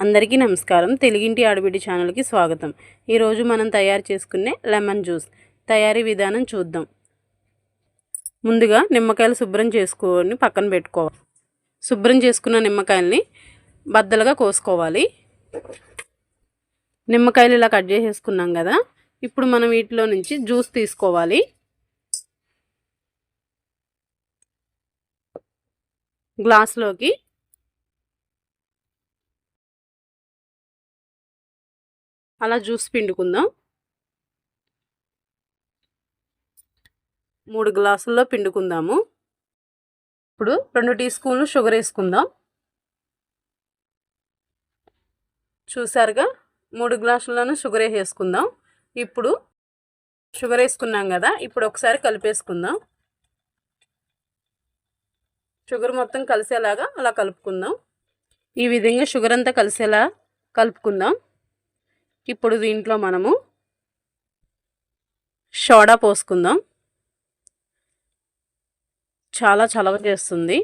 అందరికీ నమస్కారం. తెలుగింటి ఆడబిడ్డి ఛానల్కి స్వాగతం. ఈరోజు మనం తయారు చేసుకునే లెమన్ జ్యూస్ తయారీ విధానం చూద్దాం. ముందుగా నిమ్మకాయలు శుభ్రం చేసుకొని పక్కన పెట్టుకోవాలి. శుభ్రం చేసుకున్న నిమ్మకాయల్ని బద్దలుగా కోసుకోవాలి. నిమ్మకాయలు ఇలా కట్ చేసేసుకున్నాం కదా ఇప్పుడు మనం వీటిలో నుంచి జ్యూస్ తీసుకోవాలి. గ్లాస్లోకి అలా జ్యూస్ పిండుకుందాం. మూడు గ్లాసుల్లో పిండుకుందాము. ఇప్పుడు రెండు టీ స్పూన్లు షుగర్ వేసుకుందాం. చూసారుగా? మూడు గ్లాసుల్లోనూ షుగర్ వేసేసుకుందాం. ఇప్పుడు షుగర్ వేసుకున్నాం కదా? ఇప్పుడు ఒకసారి కలిపేసుకుందాం. షుగర్ మొత్తం కలిసేలాగా అలా కలుపుకుందాం. ఈ విధంగా షుగర్ అంతా కలిసేలా కలుపుకుందాం. ఇప్పుడు దీంట్లో మనము సోడా పోసుకుందాం. చాలా చలవ చేస్తుంది.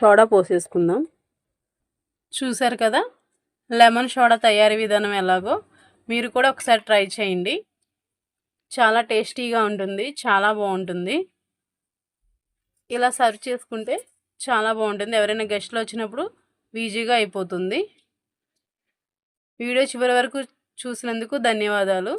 సోడా పోసేసుకుందాం. చూసారు కదా? లెమన్ సోడా తయారీ విధానం ఎలాగో? మీరు కూడా ఒకసారి ట్రై చేయండి. చాలా టేస్టీగా ఉంటుంది. చాలా బాగుంటుంది. ఇలా సర్వ్ చేసుకుంటే చాలా బాగుంటుంది. ఎవరైనా గెస్ట్లు వచ్చినప్పుడు ఈజీగా అయిపోతుంది. వీడియో చివరి వరకు చూసినందుకు ధన్యవాదాలు.